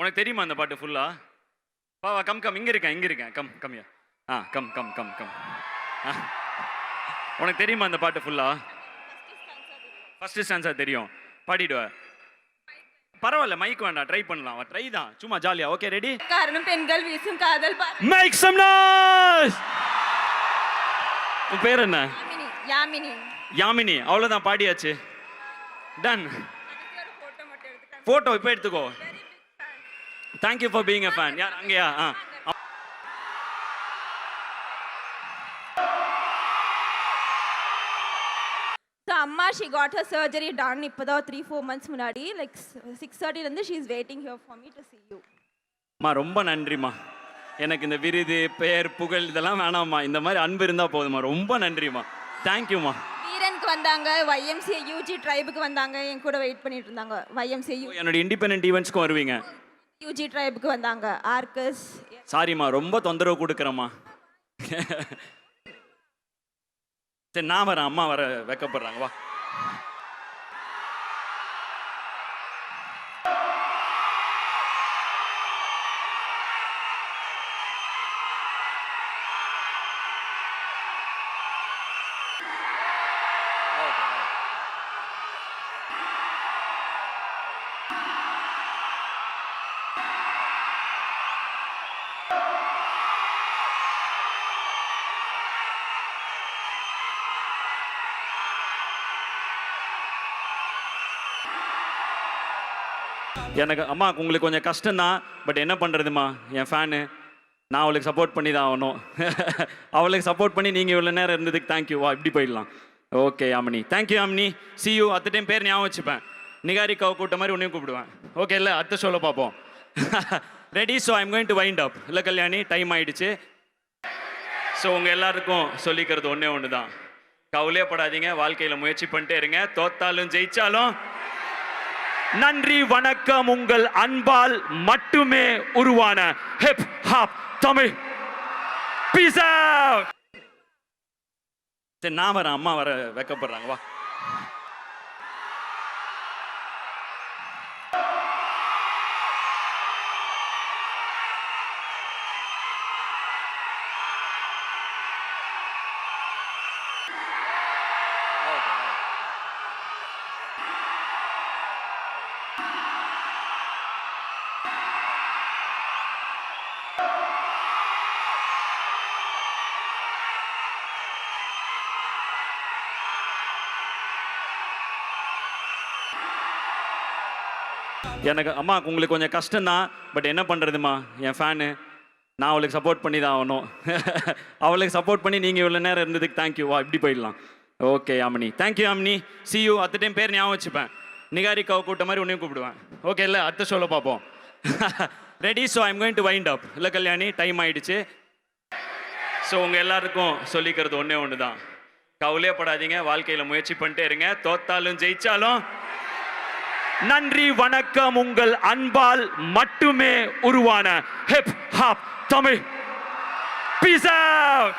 உனக்கு தெரியுமா அந்த பாட்டு ஃபுல்லா வா வா கம் கம் இங்க இருக்கேன் இங்க இருக்கேன். கம் கம்யா ஆ கம் கம் கம் கம். உனக்கு தெரியுமா அந்த பாட்டு ஃபுல்லா ஃபர்ஸ்ட் ஸ்டான்ஸா தெரியும். பாடிடுவ பரவாயில்ல மைக் வேண்டாம். ட்ரை பண்ணலாம். ட்ரை தான். சும்மா ஜாலியா ஓகே ரெடி காரணம் பெண்கள் வீசும் காதல் மேக் சம் நாய்ஸ் உன் பேர் என்ன? யாமினி யாமினி. அவ்வளோதான் பாடியாச்சு. டன் ஃபோட்டோ இப்போ எடுத்துக்கோ. Thank you for being a fan யார் அங்கேயா ஆ ஸோ அம்மா she got her surgery done இப்போதான் த்ரீ ஃபோர் மந்த்ஸ் முன்னாடி. Like six தேர்ட்டிலேருந்து she is waiting here for me to see you. அம்மா ரொம்ப நன்றிம்மா. எனக்கு இந்த விருது பெயர் புகழ் இதெல்லாம் வேணாம்மா. இந்த மாதிரி அன்பு இருந்தால் போதும்மா. ரொம்ப நன்றிம்மா. தேங்க்யூம்மா வீரனுக்கு வந்தாங்க YMCA யூஜி ட்ரைபுக்கு வந்தாங்க என் கூட வெயிட் பண்ணிட்டு இருந்தாங்க. யூ என்னோட இண்டிபெண்ட் ஈவெண்ட்ஸ்க்கும் வருவீங்க. யூஜி ட்ரைபுக்கு வந்தாங்க. ஆர்கஸ் சாரிம்மா ரொம்ப தொந்தரவு கொடுக்குறேம்மா. சரி நான் வரேன். அம்மா வர வைக்கப்படுறாங்க. வா. எனக்கு அம்மா உங்களுக்கு கொஞ்சம் கஷ்டம்தான் பட் என்ன பண்ணுறதுமா என் ஃபேனு நான் அவளுக்கு சப்போர்ட் பண்ணி தான் ஆகணும். அவளுக்கு சப்போர்ட் பண்ணி நீங்கள் இவ்வளோ நேரம் இருந்ததுக்கு தேங்க்யூ வா இப்படி போயிடலாம். Okay Yamini. Thank you Yamini. See you அத்த டைம் பேர் ஞாபகம் வச்சுப்பேன். நிகாரிக்காவை கூட்ட மாதிரி உன்னையும் கூப்பிடுவேன். ஓகே இல்லை அடுத்த ஷோவில் பார்ப்போம். Ready so I'm going to wind up இல்லை கல்யாணி டைம் ஆயிடுச்சு. ஸோ உங்கள் எல்லாருக்கும் சொல்லிக்கிறது ஒன்றே ஒன்று தான் கவலையே படாதீங்க. வாழ்க்கையில் முயற்சி பண்ணிட்டே இருங்க. தோத்தாலும் ஜெயிச்சாலும் நன்றி வணக்கம் உங்கள் அன்பால் மட்டுமே உருவான ஹிப் ஹாப் தமிழ். பீஸா சரி நான் வரேன் அம்மா வர வைக்கப்படுறாங்க வா. எனக்கு அம்மா உங்களுக்கு கொஞ்சம் கஷ்டம்தான் பட் என்ன பண்ணுறதுமா என் ஃபேனு நான் அவளுக்கு சப்போர்ட் பண்ணி தான் ஆகணும். அவளுக்கு சப்போர்ட் பண்ணி நீங்கள் இவ்வளோ நேரம் இருந்ததுக்கு தேங்க்யூ வா இப்படி போயிடலாம். Okay Yamini thank you Yamini see you அத்த டைம் பேர் ஞாபகம் வச்சுப்பேன். நிகாரிக்காவை கூட்ட மாதிரி உன்னையும் கூப்பிடுவேன். ஓகே இல்லை அடுத்த ஷோவில் பார்ப்போம். Ready so I'm going to wind up இல்லை கல்யாணி டைம் ஆயிடுச்சு. ஸோ உங்கள் எல்லாருக்கும் சொல்லிக்கிறது ஒன்றே ஒன்று தான் கவலையே படாதீங்க. வாழ்க்கையில் முயற்சி பண்ணிட்டே இருங்க. தோத்தாலும் ஜெயிச்சாலும் நன்றி வணக்கம் உங்கள் அன்பால் மட்டுமே உருவான ஹிப் ஹாப் தமிழ் பீஸா